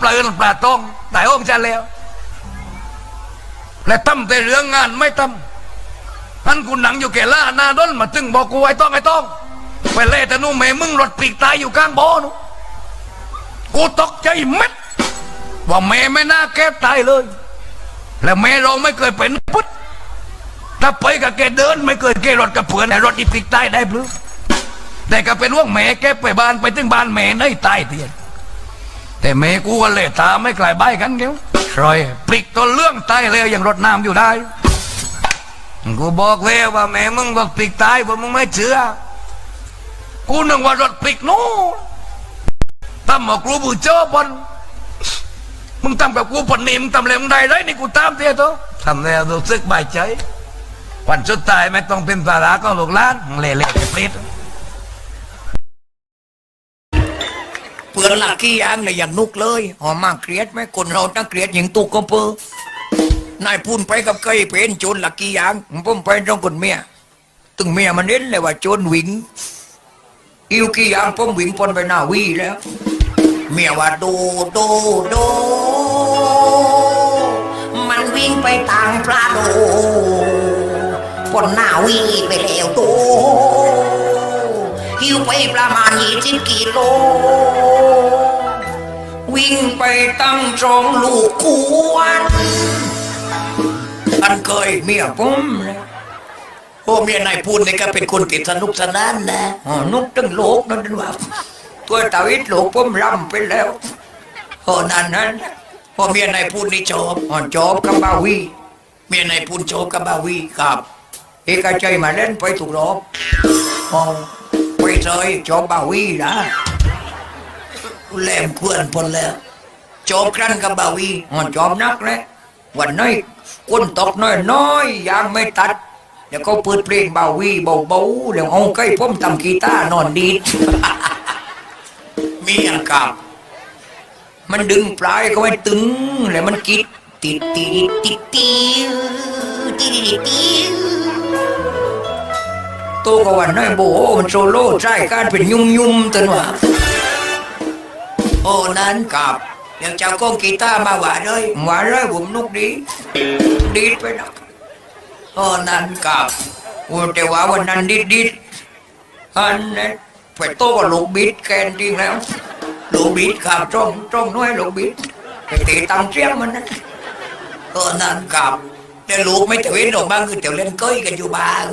ปลาเอินปลาตองแต่องค์จะแล้ว และทำแต่เรื่องงานไม่ทำท่านกูหนังอยู่แก่ล่านาด้นมาตึงบอกกูไอ้ต้องไอ้ต้อง ไปเล่แต่นู่นแม่มึงรถปีกตายอยู่กลางบ่อนูกูตกใจเม็ดว่าแม่ไม่น่าแก้ตายเลย และแม่เราไม่เคยเป็นพุทธถ้าไปกับแกเดิน ไม่เคยแกรถกับเพื่อนแต่รถอีปีกตายได้ปรือแต่ก็เป็นว่าแม่แกไปบ้านไปถึงบ้านแม่ในตายเตียน แต่แม่กูก็เลยตาไม่กลบ้ายกันเกี้ยวรอยปลิกตัวเรื่องตายเลยยังรถน้ำอยู่ได้ กูบอกแล้วว่าแม่มึงบอกปลิกตายว่ามึงไม่เชื่อ กูนึกว่ารถปลิกนู้ตั้มบอกกูบูเจอบอลมึงทำกับกูปนนี่มึงทำอะไรมึงได้เลยนี่กูตามเตี้ยตัวทำแล้วรู้สึกบายใจวันสุดท้ายไม่ต้องเป็นภาระก็หลกล้านเละๆเปรต เพื่ อนลักกี้ยางเลยอย่างนุกเลยหอมมากเกลียดไหมคนเราตั้งเกลียดอย่างตุกก็เพื่อนายพูนไปกับเคยเป็นโจรลักกี้ยางผมไปตรงคนเมียตึงเมียมันเน้นเลยว่าโจรหวิงอิวกี้ยางผมหวิงปนไปหน้าวีแล้ว เมียว่าโดโดโดมันวิ่งไปทางพระโดปนหน้าวิ่ไปแล้วโตหิวไปประมาณยี่สิบกิโล วิ่งไปตั้งจองลูกควนอันเคยเมียผมนะโอ้เมียนายพูนนี่ก็เป็นคนติดสนุกสนานนะนุกตั้งโลกนั่นนว่าตัวตาวิทโลกผมรำไปแล้วโอ้นั่นนั้นพอเมียนายพูนนี่จบอ๋อจบกับบาวีเมียนายพูนจบกับบาวีครับเอกใจมาเล่นไปถูกรอบอ๋อไปเลยจบบาวีนะ แหลมเพื่อนพนแล้วจบครั้นกับบาวีอ๋อจอบนักเลยวันนี้ก้นตกน้อยน้อยยางไม่ตัดเดี๋ยวก็เปิดเพลงบาวีเบาๆเดี๋ยวเอาใกล้ผมทำกีตาร์นอนดีดมีอย่างกับมันดึงปลายก็ไม่ตึงแล้วมันกิดติดติดติดติดติ้วติ้วติ้วตัวกวันน้อยโบมันโซโล่ใช่การเป็นยุ่มยุ่มๆตันว่า โอ้นั้นกับเดี๋ยวเจ้าก้องกีตาร์มาว่าเลยว่าเลยผมนุกดี ดีไปนะโอ้นั้นกับโอ้แต่ว่าวันนั้นดิดดิดอันนั้นไปโตกับลูกบิดแกนจริงแล้วลูกบิดกับจ้องจ้องน้อยลูกบิดไปตีตามเสียงมันนั้นโอ้นั้นกับแต่ลูกไม่แต่เว้นออกบ้างคือแต่เล่นก้ยกันอยู่บ้าง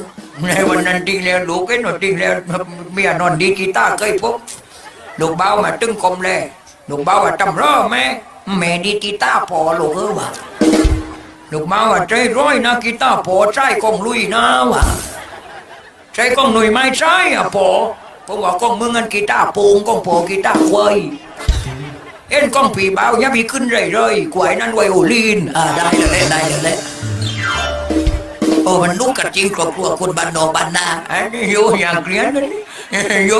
ในวันนั้นจริงแล้วลูกเอ้นว่าจริงแล้วเมียนอนดีกีตาร์เคยพบ ลูกเบ้ามาตึงคมเลยลูกเบ้าว่าจำรอแม่แม่ดีกีตาร์พอลูกเออวะลูกเมาว่าใจร้อยนะกีตาร์พอใจกองลุยนะวะใจกองหนุ่ยไม่ใช่อะพอผมว่ากองมึงงันกีตาร์ปูงกองพอกีตาร์ควายเอ็นกองผีเบาอย่ามีขึ้นเลยเลยกวยนั้นไวโอลินอ่าได้เลยแหละได้เลยแหละโอ้มันลุกกัดจริงครอบครัวคนบ้านนอกบ้านนาอันนี้โยอย่างเกลียนเลยโย